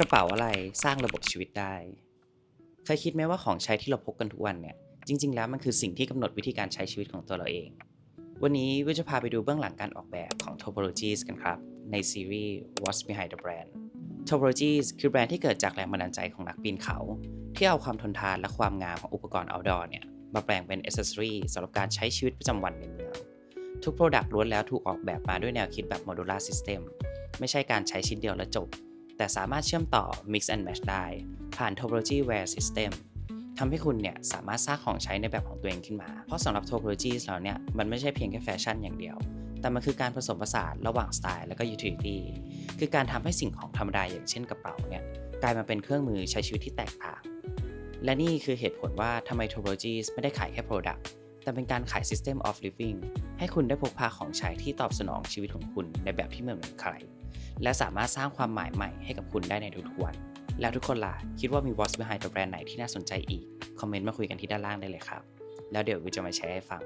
กระเป๋าอะไรสร้างระบบชีวิตได้ เคยคิดไหมว่าของใช้ที่เราพกกันทุกวันเนี่ย จริง ๆ แล้วมันคือสิ่งที่กำหนดวิธีการใช้ชีวิตของตัวเราเอง วันนี้วิจะพาไปดูเบื้องหลังการออกแบบของ Topologies กันครับ ในซีรีส์ What's Behind the Brand Topologies คือแบรนด์ที่เกิดจากแรงบันดาลใจของนักปีนเขา ที่เอาความทนทานและความงามของอุปกรณ์ outdoor เนี่ยมาแปลงเป็น accessory สำหรับการใช้ชีวิตประจำวันในเมือง ทุก Product ล้วนแล้วถูกออกแบบมาด้วยแนวคิดแบบ modular system ไม่ใช่การใช้ชิ้นเดียวแล้วจบ แต่สามารถเชื่อมต่อ mix and match ได้ ผ่าน Topology Wear System ทำให้คุณเนี่ยสามารถสร้างของใช้ในแบบของตัวเองขึ้นมา เพราะสำหรับ Topologies แล้วเนี่ยมันไม่ใช่เพียงแค่แฟชั่นอย่างเดียว แต่มันคือการผสมผสานระหว่างสไตล์และก็ utility คือการทำให้สิ่งของธรรมดาอย่างเช่นกระเป๋าเนี่ยกลายมาเป็นเครื่องมือใช้ชีวิตที่แตกต่าง และนี่คือเหตุผลว่าทำไม Topologies ไม่ได้ขายแค่ Product แต่เป็นการขาย System of Living ให้คุณได้พกพาของใช้ที่ตอบสนองชีวิตของคุณในแบบที่ไม่เหมือนใคร และสามารถสร้างความหมายใหม่ให้กับคุณได้ในทุกๆวัน แล้วทุกคนล่ะ คิดว่ามี What's Behind the Brand ไหนที่น่าสนใจอีก คอมเมนต์มาคุยกันที่ด้านล่างได้เลยครับ แล้วเดี๋ยววิวจะมาแชร์ให้ฟัง